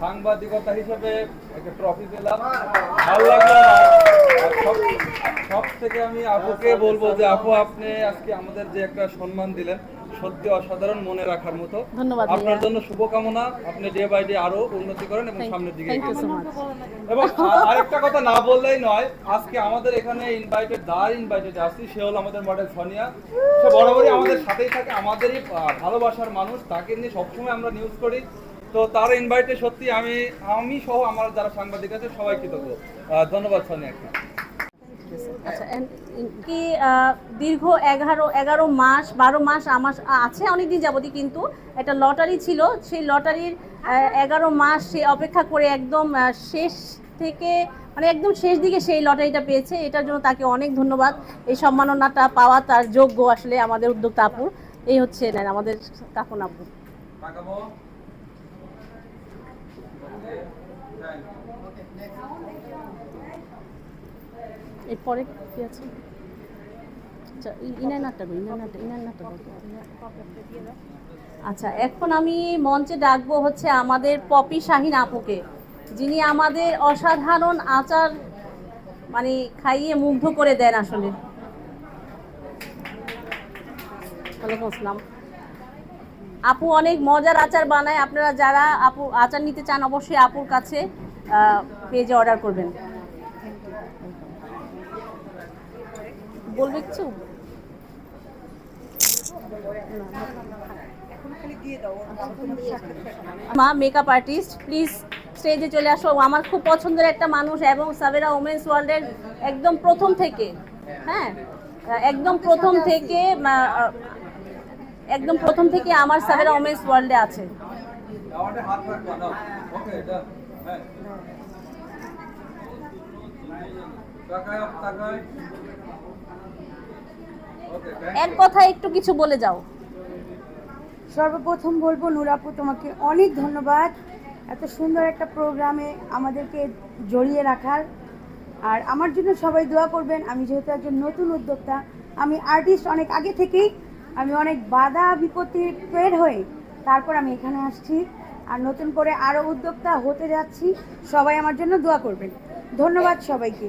সাংবাদিকতা হিসেবে একটা ট্রফি পেলাম ভালো লাগল সব থেকে আমি আপুকে বলব যে আপু আপনি আজকে আমাদের যে একটা সম্মান দিলেন সত্যি অসাধারণ মনে রাখার মতো। ধন্যবাদ আপনার জন্য শুভকামনা। আপনি ডে বাই ডে আরও উন্নতি করেন এবং সামনের দিকে এবং আরেকটা কথা না বললেই নয় আজকে আমাদের এখানে ইনভাইটেড দার ইনভাইটেড আসছি সে হলো আমাদের মডেল সোনিয়া। সে বরাবরই আমাদের সাথেই থাকে আমাদেরই ভালোবাসার মানুষ। তাকে নিয়ে সবসময় আমরা নিউজ করি। তো তার ইনভাইটে সত্যি আমি আমি সহ আমার যারা সাংবাদিক আছে সবাই কৃতজ্ঞ। ধন্যবাদ সোনিয়াকে। আচ্ছা কি দীর্ঘ এগারো এগারো মাস বারো মাস আমার আছে অনেকদিন যাবতই কিন্তু একটা লটারি ছিল। সেই লটারির এগারো মাস সে অপেক্ষা করে একদম শেষ থেকে মানে একদম শেষ দিকে সেই লটারিটা পেয়েছে। এটার জন্য তাকে অনেক ধন্যবাদ। এই সম্মাননাটা পাওয়া তার যোগ্য আসলে আমাদের উদ্যোক্তা আপুর এই হচ্ছে নেন আমাদের কাকুন আপু। তাকাবো। এরপরে কি আছে? আচ্ছা আচ্ছা এখন আমি মঞ্চে ডাকবো হচ্ছে আমাদের পপি শাহিন আপুকে, যিনি আমাদের অসাধারণ আচার মানে খাইয়ে মুগ্ধ করে দেন আসলে। ওয়ালাইকুম আসসালাম। আপু অনেক মজার আচার বানায়, আপনারা যারা আপু আচার নিতে চান অবশ্যই আপুর কাছে পেজে অর্ডার করবেন। বলবে কিছু মা মেকআপ আর্টিস্ট প্লিজ স্টেজে চলে আসো। আমার খুব পছন্দের একটা মানুষ এবং সাবেরা ওমেন্স ওয়ার্ল্ডের একদম প্রথম থেকে হ্যাঁ? একদম প্রথম থেকে একদম প্রথম থেকে আমার সাবেরা ওমেন্স ওয়ার্ল্ডে আছে। ওকে এক কথায় একটু কিছু বলে যাও। সর্বপ্রথম বলব নুরাপু তোমাকে অনেক ধন্যবাদ। এত সুন্দর একটা প্রোগ্রামে আমাদেরকে জড়িয়ে রাখার। আর আমার জন্য সবাই দোয়া করবেন আমি যেহেতু একজন নতুন উদ্যোক্তা আমি আর্টিস্ট অনেক আগে থেকেই আমি অনেক বাধা বিপত্তির পের হয়ে তারপর আমি এখানে আসছি। আর নতুন করে আরও উদ্যোক্তা হতে যাচ্ছি সবাই আমার জন্য দোয়া করবেন। ধন্যবাদ সবাইকে।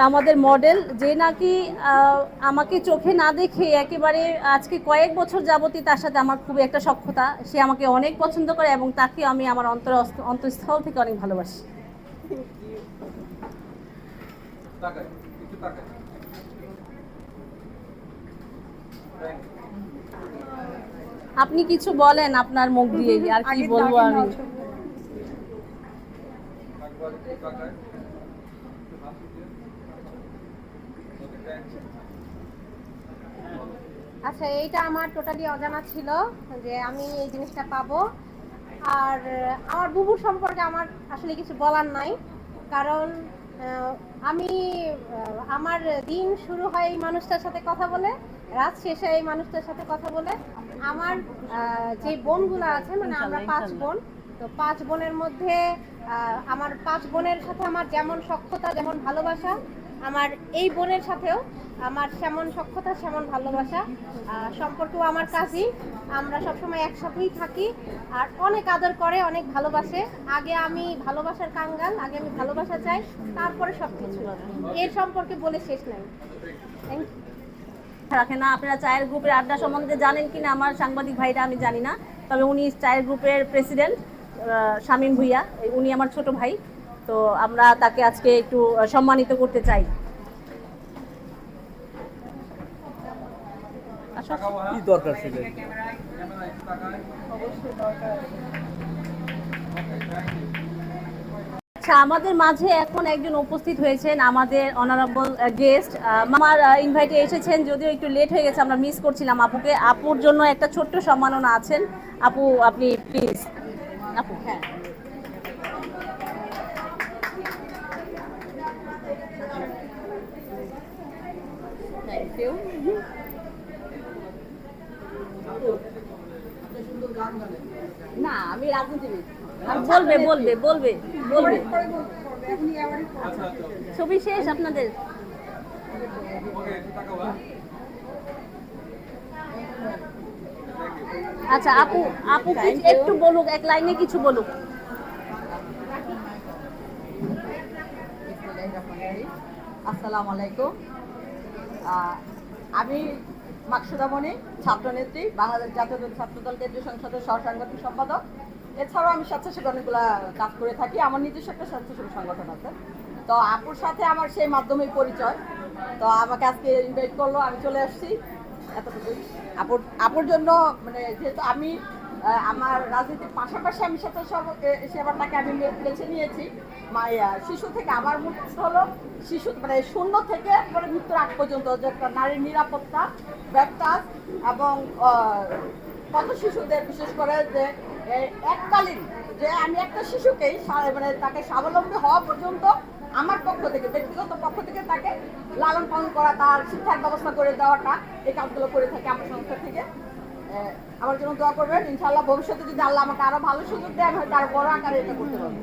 আমাদের মডেল যে নাকি আমাকে চোখে না দেখে একেবারে আজকে কয়েক বছর যাবতই তার সাথে আমার খুবই একটা সক্ষতা সে আমাকে অনেক পছন্দ করে এবং তাকে আমি আমার অন্তর অন্তঃস্থল থেকে অনেক ভালোবাসি। আপনি কিছু বলেন আপনার মুখ দিয়ে আর কি বলব আমি তাকবার একটু তাকায় একটু হাসি দিয়ে ওকে থ্যাংক ইউ আচ্ছা এইটা আমার টোটালি অজানা ছিল যে আমি এই জিনিসটা পাবো। আর আমার বুবুর সম্পর্কে আমার আসলে কিছু বলার নাই। কারণ আমি আমার দিন শুরু হয় এই মানুষটার সাথে কথা বলে রাত শেষে এই মানুষটার সাথে কথা বলে। আমার যে বোনগুলো আছে মানে আমরা পাঁচ বোন তো পাঁচ বোনের মধ্যে আমার পাঁচ বোনের সাথে আমার যেমন সক্ষতা যেমন ভালোবাসা আমার এই বোনের সাথেও আমার সেমন সক্ষতা সেমন ভালোবাসা। আহ, সম্পর্কেও আমার কাজই আমরা সবসময় একসাথেই থাকি। আর অনেক আদর করে অনেক ভালোবাসে। আগে আমি ভালোবাসার কাঙ্গাল আগে আমি ভালোবাসা চাই তারপরে সব কিছু এর সম্পর্কে বলে শেষ নাই। থ্যাংক ইউ রাখে না আপনারা চায়ের গ্রুপের আড্ডা সম্বন্ধে জানেন কিনা? আমার সাংবাদিক ভাইরা আমি জানি না। তবে উনি চায়ের গ্রুপের প্রেসিডেন্ট শামীম ভুইয়া। উনি আমার ছোট ভাই। তো আমরা তাকে আজকে একটু সম্মানিত করতে চাই আসো। তাকাবো হ্যাঁ কি দরকার ছিল? আচ্ছা আমাদের মাঝে এখন একজন উপস্থিত হয়েছেন আমাদের অনারেবল গেস্ট মামার ইনভাইটে এসেছেন, যদিও একটু লেট হয়ে গেছে, আমরা মিস করছিলাম আপুকে। আপুর জন্য একটা ছোট্ট সম্মাননা আছেন। আপু, আপনি প্লিজ আপু হ্যাঁ। না আমি রাজনীতিবিদ বলবে বলবে বলবে বলবে। আচ্ছা আচ্ছা ছবি শেষ আপনাদের? আচ্ছা আপু আপু একটু বলুক এক লাইনে কিছু বলুক? আসসালামু আলাইকুম। আমি মাকসুদা মণি ছাত্রনেত্রী, বাংলাদেশ জাতীয় ছাত্রদল কেন্দ্রীয় সংসদের সহসাংগঠনিক সম্পাদক। এছাড়াও আমি স্বেচ্ছাসেবী অনেকগুলো কাজ করে থাকি। আমার নিজস্ব একটা স্বেচ্ছাসেবী সংগঠন আছে। তো আপুর সাথে আমার সেই মাধ্যমেই পরিচয়। তো আমাকে আজকে ইনভাইট করল, আমি চলে আসছি। এতটুকুই। আপুর আপুর জন্য মানে যেহেতু আমি আমার রাজনীতির পাশাপাশি আমি সাথে সব সেবাটাকে আমি বেছে নিয়েছি। শিশু থেকে আমার মূল হলো। শিশু মানে শূন্য থেকে একবারে মৃত্যুর আগ পর্যন্ত যে নারীর নিরাপত্তা ব্যাপটাস এবং কত শিশুদের, বিশেষ করে যে এককালীন, যে আমি একটা শিশুকেই মানে তাকে স্বাবলম্বী হওয়া পর্যন্ত আমার পক্ষ থেকে, ব্যক্তিগত পক্ষ থেকে তাকে লালন পালন করা, তার শিক্ষার ব্যবস্থা করে দেওয়াটা এই কাজগুলো করে থাকে আমার সংস্থা থেকে। আমার জন্য দোয়া করবেন। ইনশাল্লাহ ভবিষ্যতে যদি আল্লাহ আমাকে আরও ভালো সুযোগ দেন, হয়তো আরও বড় আকারে এটা করতে পারব।